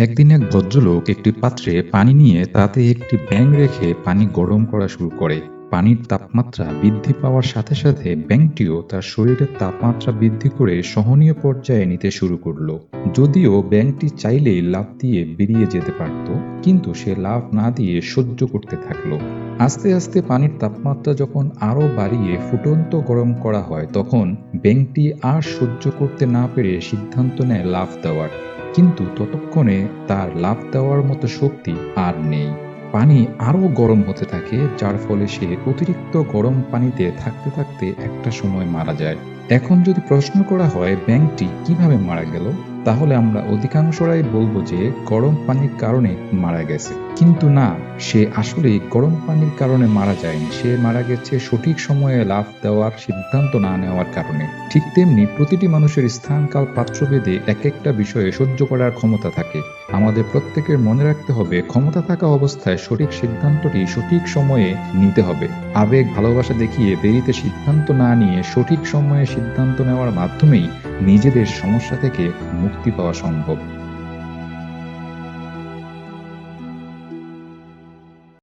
একদিন এক ভদ্রলোক একটি পাত্রে পানি নিয়ে তাতে একটি ব্যাঙ রেখে পানি গরম করা শুরু করে। পানির তাপমাত্রা বৃদ্ধি পাওয়ার সাথে সাথে ব্যাংকটিও তার শরীরের তাপমাত্রা বৃদ্ধি করে সহনীয় পর্যায়ে নিতে শুরু করল। যদিও ব্যাংকটি চাইলেই লাফ দিয়ে বেরিয়ে যেতে পারত, কিন্তু সে লাভ না দিয়ে সহ্য করতে থাকল। আস্তে আস্তে পানির তাপমাত্রা যখন আরও বাড়িয়ে ফুটন্ত গরম করা হয়, তখন ব্যাংকটি আর সহ্য করতে না পেরে সিদ্ধান্ত নেয় লাফ দেওয়ার। কিন্তু ততক্ষণে তার লাফ দেওয়ার মতো শক্তি আর নেই। পানি আরও গরম হতে থাকে, যার ফলে সে অতিরিক্ত গরম পানিতে থাকতে থাকতে একটা সময় মারা যায়। এখন যদি প্রশ্ন করা হয়, ব্যাংকটি কীভাবে মারা গেল? তাহলে আমরা অধিকাংশরাই বলব যে গরম পানির কারণে মারা গেছে। কিন্তু না, সে আসলে গরম পানির কারণে মারা যায়নি। সে মারা গেছে সঠিক সময়ে লাফ দেওয়ার সিদ্ধান্ত না নেওয়ার কারণে। ঠিক তেমনি প্রতিটি মানুষের স্থানকাল পাত্রভেদে এক একটা বিষয়ে সহ্য করার ক্ষমতা থাকে। আমাদের প্রত্যেকের মনে রাখতে হবে, ক্ষমতা থাকা অবস্থায় সঠিক সিদ্ধান্তটি সঠিক সময়ে নিতে হবে। আবেগ, ভালোবাসা দেখিয়ে দেরিতে সিদ্ধান্ত না নিয়ে সঠিক সময়ে সিদ্ধান্ত নেওয়ার মাধ্যমেই নিজেদের সমস্যা থেকে মুক্তি পাওয়া সম্ভব।